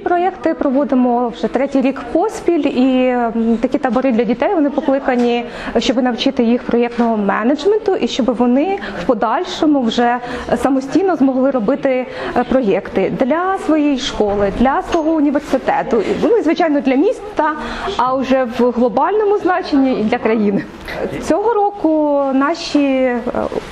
проєкти проводимо вже третій рік поспіль, і такі табори для дітей вони покликані, щоб навчити їх проєктного менеджменту і щоб вони в подальшому вже самостійно змогли робити е, проєкти для своєї школи, для свого університету, ну і звичайно для міста, а вже в глобальному значенні і для країни. Цього року наші е,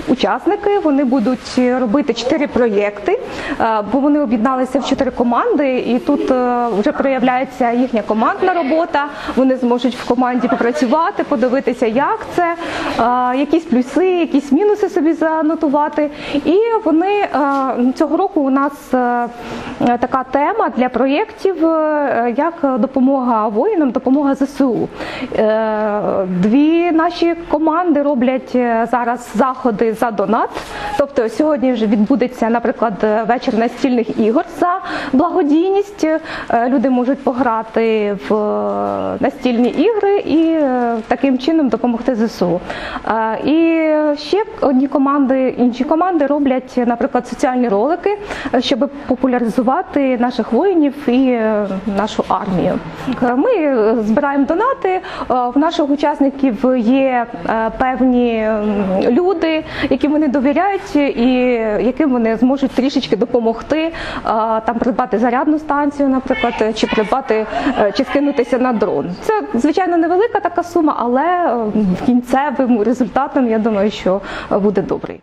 учасники вони будуть робити чотири проєкти, е, бо вони об'єдналися в чотири команди, і тут е, вже проявляється їхня командна робота. Вони зможуть в команді попрацювати, подивитися, як це, е, якісь плюси, якісь мінуси собі занотувати. І вони е, цього року у нас така тема для проєктів, як допомога воїнам, допомога ЗСУ. Дві наші команди роблять зараз заходи за донат. Тобто сьогодні вже відбудеться, наприклад, вечір настільних ігор за благодійність. Е, Люди можуть пограти в е, настільні ігри і е, таким чином допомогти ЗСУ. І ще одні команди, інші команди роблять, наприклад, соціальні ролики, щоб популяризувати наших воїнів і нашу армію. Ми збираємо донати. В наших учасників є певні люди, яким вони довіряють і яким вони зможуть трішечки допомогти там придбати зарядну станцію, наприклад, чи придбати е, чи скинутися на дрон. Це звичайно невелика така сума, але е, кінцевим результатом я думаю, що е, буде добрий.